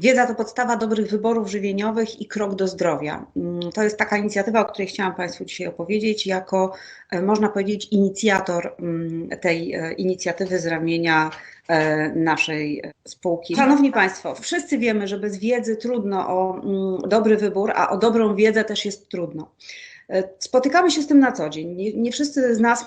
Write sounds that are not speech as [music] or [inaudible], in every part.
Wiedza to podstawa dobrych wyborów żywieniowych i krok do zdrowia. Mm, to jest taka inicjatywa, o której chciałam Państwu dzisiaj opowiedzieć, jako e, można powiedzieć inicjator mm, tej e, inicjatywy z ramienia e, naszej spółki. Szanowni Państwo, wszyscy wiemy, że bez wiedzy trudno o mm, dobry wybór, a o dobrą wiedzę też jest trudno. Spotykamy się z tym na co dzień. Nie, nie, wszyscy z nas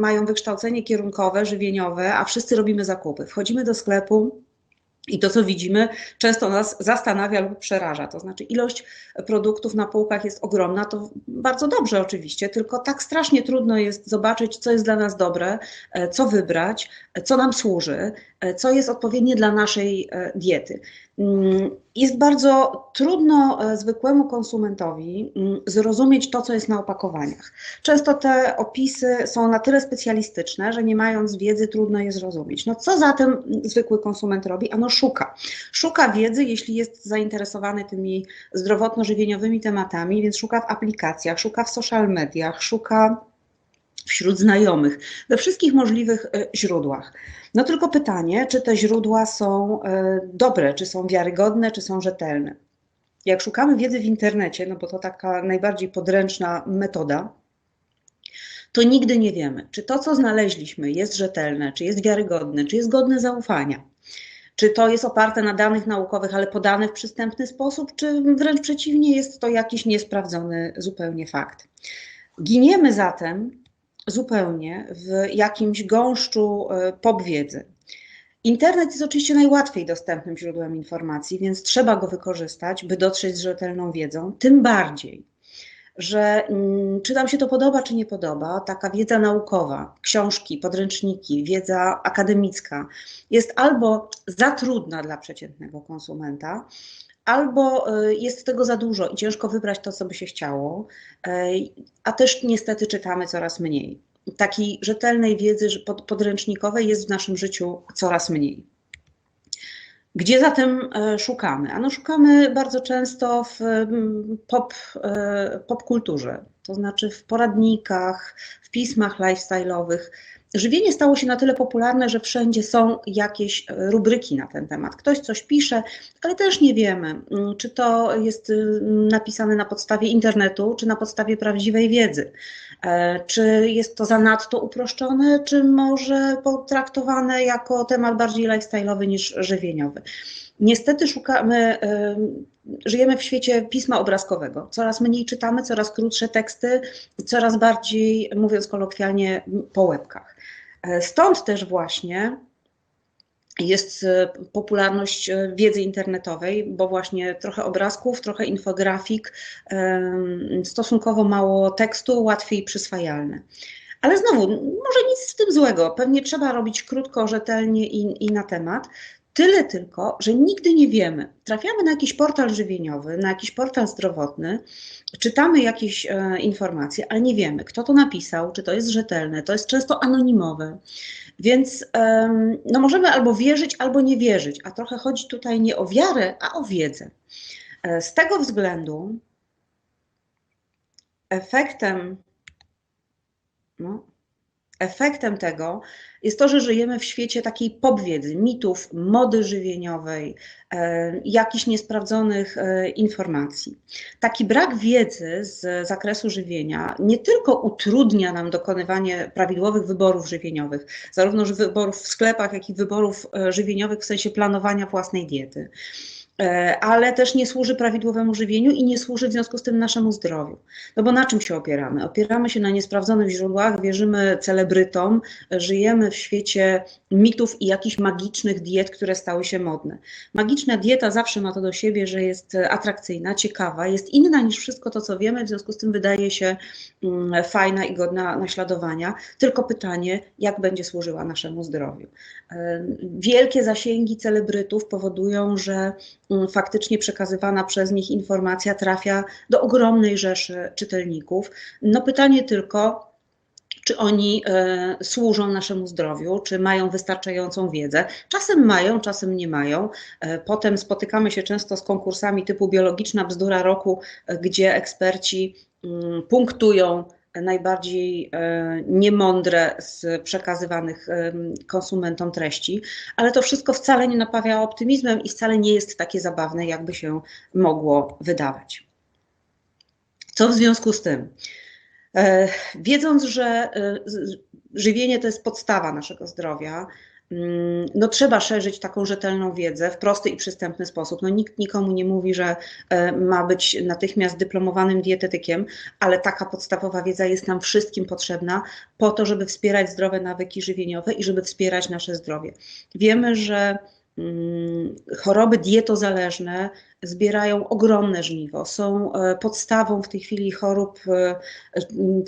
mają wykształcenie kierunkowe, żywieniowe, a wszyscy robimy zakupy. Wchodzimy do sklepu, i to, co widzimy, często nas zastanawia lub przeraża. To znaczy, ilość produktów na półkach jest ogromna, to bardzo dobrze oczywiście, tylko tak strasznie trudno jest zobaczyć, co jest dla nas dobre, e, co wybrać, e, co nam służy, e, co jest odpowiednie dla naszej diety. Jest bardzo trudno zwykłemu konsumentowi mm, zrozumieć to, co jest na opakowaniach. Często te opisy są na tyle specjalistyczne, że nie mając wiedzy, trudno je zrozumieć. No co zatem zwykły konsument robi? Ano szuka. Szuka wiedzy, jeśli jest zainteresowany tymi zdrowotno-żywieniowymi tematami, więc szuka w aplikacjach, szuka w social mediach, szuka wśród znajomych, we wszystkich możliwych e, źródłach. No tylko pytanie, czy te źródła są e, dobre, czy są wiarygodne, czy są rzetelne. Jak szukamy wiedzy w internecie, no bo to taka najbardziej podręczna metoda, to nigdy nie wiemy, czy to, co znaleźliśmy, jest rzetelne, czy jest wiarygodne, czy jest godne zaufania. Czy to jest oparte na danych naukowych, ale podane w przystępny sposób, czy wręcz przeciwnie, jest to jakiś niesprawdzony zupełnie fakt. Giniemy zatem zupełnie w jakimś gąszczu e, pop wiedzy. Internet jest oczywiście najłatwiej dostępnym źródłem informacji, więc trzeba go wykorzystać, by dotrzeć z rzetelną wiedzą. Tym bardziej, że mm, czy nam się to podoba, czy nie podoba, taka wiedza naukowa, książki, podręczniki, wiedza akademicka jest albo za trudna dla przeciętnego konsumenta, albo y, jest tego za dużo i ciężko wybrać to, co by się chciało, y, a też niestety czytamy coraz mniej. Takiej rzetelnej wiedzy podręcznikowej jest w naszym życiu coraz mniej. Gdzie zatem e, szukamy? Ano szukamy bardzo często w pop, e, pop kulturze, to znaczy w poradnikach, w pismach lifestyle'owych, Żywienie stało się na tyle popularne, że wszędzie są jakieś e, rubryki na ten temat. Ktoś coś pisze, ale też nie wiemy, mm, czy to jest y, napisane na podstawie internetu, czy na podstawie prawdziwej wiedzy. E, czy jest to zanadto uproszczone, czy może potraktowane jako temat bardziej lifestyle'owy niż żywieniowy. Niestety szukamy, żyjemy w świecie pisma obrazkowego. Coraz mniej czytamy, coraz krótsze teksty, coraz bardziej, mówiąc kolokwialnie, po łebkach. E, stąd też właśnie jest e, popularność e, wiedzy internetowej, bo właśnie trochę obrazków, trochę infografik, stosunkowo mało tekstu, łatwiej przyswajalne. Ale znowu, może nic z tym złego. Pewnie trzeba robić krótko, rzetelnie i, i na temat. Tyle tylko, że nigdy nie wiemy. Trafiamy na jakiś portal żywieniowy, na jakiś portal zdrowotny, czytamy jakieś e, informacje, ale nie wiemy, kto to napisał, czy to jest rzetelne, to jest często anonimowe. Więc e, no możemy albo wierzyć, albo nie wierzyć, a trochę chodzi tutaj nie o wiarę, a o wiedzę. E, z tego względu efektem no, efektem tego jest to, że żyjemy w świecie takiej popwiedzy, mitów, mody żywieniowej, e, jakichś niesprawdzonych e, informacji. Taki brak wiedzy z zakresu żywienia nie tylko utrudnia nam dokonywanie prawidłowych wyborów żywieniowych, zarówno wyborów w sklepach, jak i wyborów e, żywieniowych w sensie planowania własnej diety ale też nie służy prawidłowemu żywieniu i nie służy w związku z tym naszemu zdrowiu. No bo na czym się opieramy? Opieramy się na niesprawdzonych źródłach, wierzymy celebrytom, żyjemy w świecie mitów i jakichś magicznych diet, które stały się modne. Magiczna dieta zawsze ma to do siebie, że jest atrakcyjna, ciekawa, jest inna niż wszystko to, co wiemy, w związku z tym wydaje się mm, fajna i godna naśladowania. Tylko pytanie, jak będzie służyła naszemu zdrowiu. E, wielkie zasięgi celebrytów powodują, że faktycznie przekazywana przez nich informacja trafia do ogromnej rzeszy czytelników. No pytanie tylko, czy oni e, służą naszemu zdrowiu, czy mają wystarczającą wiedzę. Czasem mają, czasem nie mają. E, potem spotykamy się często z konkursami typu biologiczna bzdura roku, gdzie eksperci mm, punktują najbardziej niemądre z przekazywanych konsumentom treści, ale to wszystko wcale nie napawia optymizmem i wcale nie jest takie zabawne, jakby się mogło wydawać. Co w związku z tym? Wiedząc, że żywienie to jest podstawa naszego zdrowia, no trzeba szerzyć taką rzetelną wiedzę w prosty i przystępny sposób. No nikt nikomu nie mówi, że e, ma być natychmiast dyplomowanym dietetykiem, ale taka podstawowa wiedza jest nam wszystkim potrzebna po to, żeby wspierać zdrowe nawyki żywieniowe i żeby wspierać nasze zdrowie. Wiemy, że mm, choroby dietozależne zbierają ogromne żniwo, są e, podstawą w tej chwili chorób e,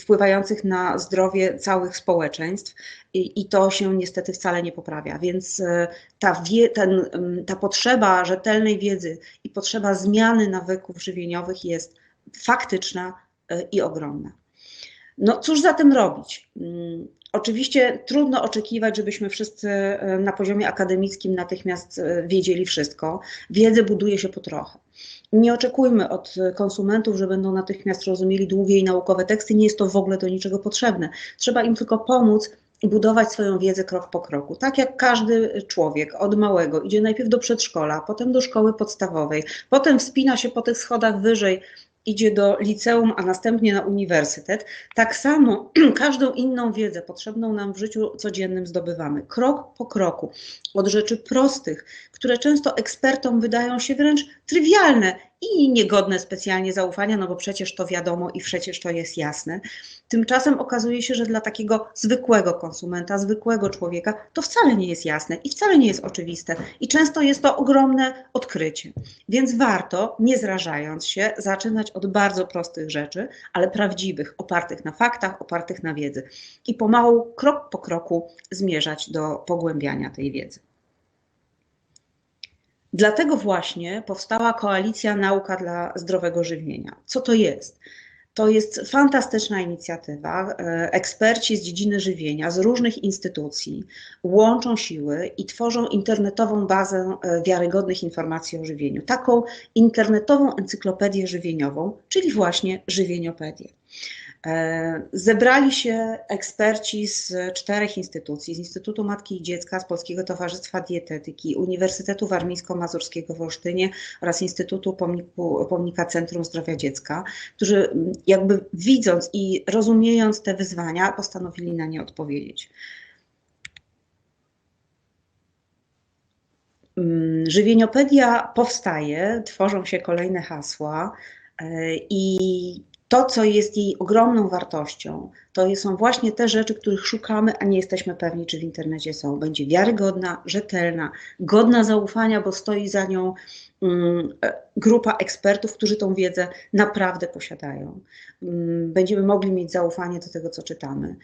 wpływających na zdrowie całych społeczeństw i, to się niestety wcale nie poprawia. Więc e, ta, wie, ten, ta potrzeba rzetelnej wiedzy i potrzeba zmiany nawyków żywieniowych jest faktyczna i ogromna. No cóż zatem robić? Oczywiście trudno oczekiwać, żebyśmy wszyscy e, na poziomie akademickim natychmiast e, wiedzieli wszystko. Wiedzę buduje się po trochę. Nie oczekujmy od konsumentów, że będą natychmiast rozumieli długie i naukowe teksty. Nie jest to w ogóle do niczego potrzebne. Trzeba im tylko pomóc budować swoją wiedzę krok po kroku. Tak jak każdy człowiek od małego idzie najpierw do przedszkola, potem do szkoły podstawowej, potem wspina się po tych schodach wyżej idzie do liceum, a następnie na uniwersytet, tak samo [clears throat] każdą inną wiedzę potrzebną nam w życiu codziennym zdobywamy. Krok po kroku, od rzeczy prostych, które często ekspertom wydają się wręcz trywialne i niegodne specjalnie zaufania, no bo przecież to wiadomo i przecież to jest jasne. Tymczasem okazuje się, że dla takiego zwykłego konsumenta, zwykłego człowieka to wcale nie jest jasne i wcale nie jest oczywiste i często jest to ogromne odkrycie. Więc warto, nie zrażając się, zaczynać od bardzo prostych rzeczy, ale prawdziwych, opartych na faktach, opartych na wiedzy i pomału, krok po kroku zmierzać do pogłębiania tej wiedzy. Dlatego właśnie powstała koalicja Nauka dla Zdrowego Żywienia. Co to jest? To jest fantastyczna inicjatywa. E, eksperci z dziedziny żywienia, z różnych instytucji łączą siły i tworzą internetową bazę e, wiarygodnych informacji o żywieniu. Taką internetową encyklopedię żywieniową, czyli właśnie żywieniopedię. E, zebrali się eksperci z czterech instytucji: z Instytutu Matki i Dziecka, z Polskiego Towarzystwa Dietetyki, Uniwersytetu Warmińsko-Mazurskiego w Olsztynie oraz Instytutu Pomniku, Pomnika Centrum Zdrowia Dziecka, którzy jakby widząc i rozumiejąc te wyzwania, postanowili na nie odpowiedzieć. Żywieniopedia powstaje, tworzą się kolejne hasła e, i to, co jest jej ogromną wartością, to są właśnie te rzeczy, których szukamy, a nie jesteśmy pewni, czy w internecie są. Będzie wiarygodna, rzetelna, godna zaufania, bo stoi za nią mm, grupa ekspertów, którzy tą wiedzę naprawdę posiadają. Mm, będziemy mogli mieć zaufanie do tego, co czytamy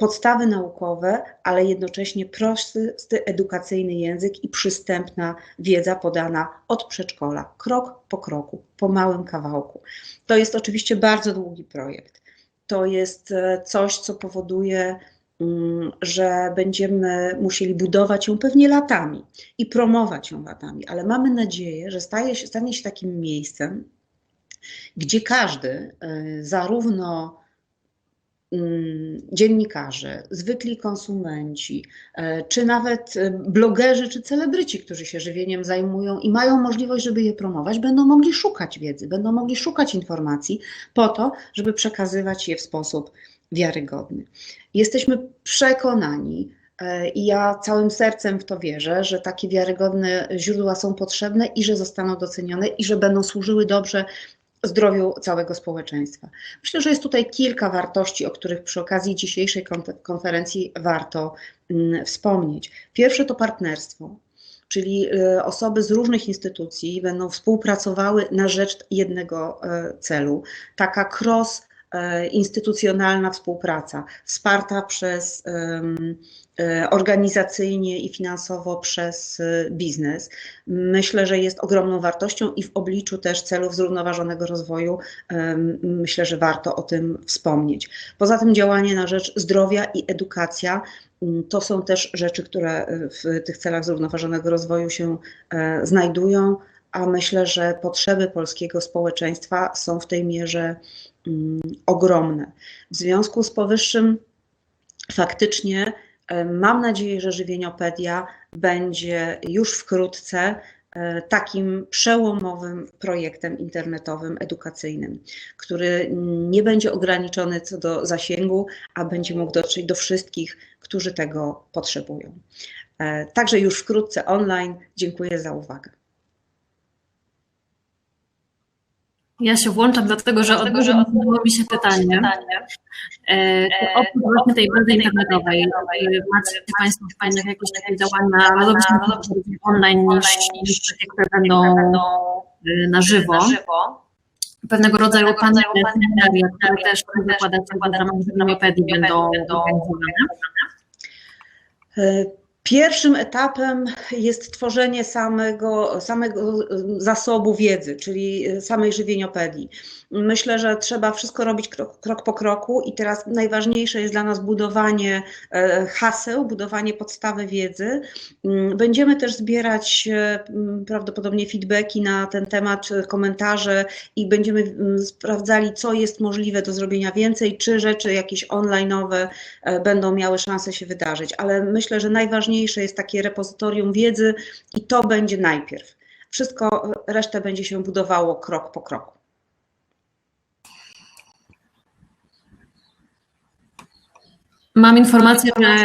podstawy naukowe, ale jednocześnie prosty, edukacyjny język i przystępna wiedza podana od przedszkola, krok po kroku, po małym kawałku. To jest oczywiście bardzo długi projekt. To jest e, coś, co powoduje, mm, że będziemy musieli budować ją pewnie latami i promować ją latami, ale mamy nadzieję, że staje się, stanie się takim miejscem, gdzie każdy, e, zarówno dziennikarze, zwykli konsumenci, e, czy nawet e, blogerzy, czy celebryci, którzy się żywieniem zajmują i mają możliwość, żeby je promować, będą mogli szukać wiedzy, będą mogli szukać informacji po to, żeby przekazywać je w sposób wiarygodny. Jesteśmy przekonani, e, i ja całym sercem w to wierzę, że takie wiarygodne źródła są potrzebne i że zostaną docenione i że będą służyły dobrze zdrowiu całego społeczeństwa. Myślę, że jest tutaj kilka wartości, o których przy okazji dzisiejszej konferencji warto mm, wspomnieć. Pierwsze to partnerstwo, czyli y, osoby z różnych instytucji będą współpracowały na rzecz jednego e, celu. Taka cross e, instytucjonalna współpraca, wsparta przez E, organizacyjnie i finansowo przez e, biznes. Myślę, że jest ogromną wartością i w obliczu też celów zrównoważonego rozwoju myślę, że warto o tym wspomnieć. Poza tym działanie na rzecz zdrowia i edukacja to są też rzeczy, które w tych celach zrównoważonego rozwoju się e, znajdują, a myślę, że potrzeby polskiego społeczeństwa są w tej mierze mm, ogromne. W związku z powyższym faktycznie e, mam nadzieję, że Żywieniopedia będzie już wkrótce e, takim przełomowym projektem internetowym, edukacyjnym, który nie będzie ograniczony co do zasięgu, a będzie mógł dotrzeć do wszystkich, którzy tego potrzebują. E, Także już wkrótce online. Dziękuję za uwagę. Ja się włączam, dlatego że odbyło mi się pytanie. E, oprócz właśnie tej bazy internetowej, e, macie Państwo w planach jakieś takie działania, no dobrze, online niż, niż takie, które będą e, na żywo? Pewnego rodzaju panele, seminaria, które też wykładacie w ramach Żywieniopedii będą organizowane. E, Pierwszym etapem jest tworzenie samego, samego zasobu wiedzy, czyli samej żywieniopedii. Myślę, że trzeba wszystko robić krok, krok, po kroku i teraz najważniejsze jest dla nas budowanie e, haseł, budowanie podstawy wiedzy. Mm, Będziemy też zbierać e, m, prawdopodobnie feedbacki na ten temat, e, komentarze i będziemy mm, sprawdzali, co jest możliwe do zrobienia więcej, czy rzeczy jakieś online'owe będą miały szansę się wydarzyć. Ale myślę, że najważniejsze jest takie repozytorium wiedzy i to będzie najpierw. Wszystko resztę będzie się budowało krok po kroku. Mam informację, że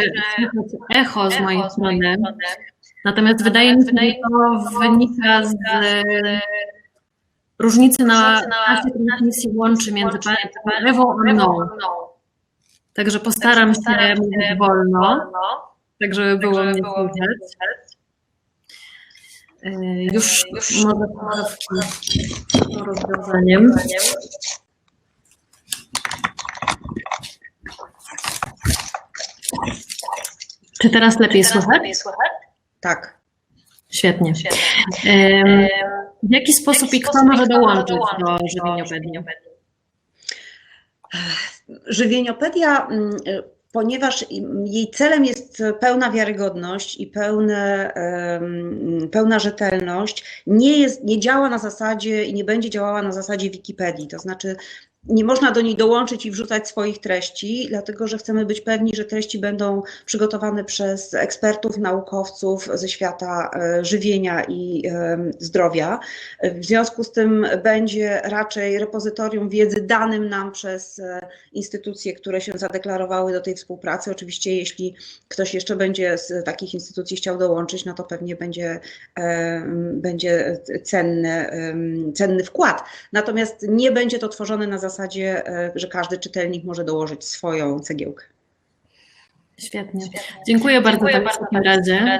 słychać echo z mojej strony, natomiast wydaje mi się, że to wynika z różnicy na czasie transmisji łączy między Panią Ewą a mną. Także postaram się mówić wolno, tak żeby było mnie słychać. E, Już, już może są rozwiązaniem. Czy teraz lepiej słychać? Tak. Świetnie. Em, W jaki sposób i kto może dołączyć do żywieniopedii? Żywieniopedia, mm, ponieważ jej celem jest pełna wiarygodność i pełne, pełna rzetelność, nie, jest, nie działa na zasadzie i nie będzie działała na zasadzie Wikipedii. To znaczy, nie można do niej dołączyć i wrzucać swoich treści, dlatego że chcemy być pewni, że treści będą przygotowane przez ekspertów, naukowców ze świata e, żywienia i e, zdrowia. W związku z tym będzie raczej repozytorium wiedzy danym nam przez e, instytucje, które się zadeklarowały do tej współpracy. Oczywiście, jeśli ktoś jeszcze będzie z takich instytucji chciał dołączyć, no to pewnie będzie, będzie cenny, cenny wkład. Natomiast nie będzie to tworzone na zasadzie, że każdy czytelnik może dołożyć swoją cegiełkę. Świetnie. Dziękuję bardzo w takim razie.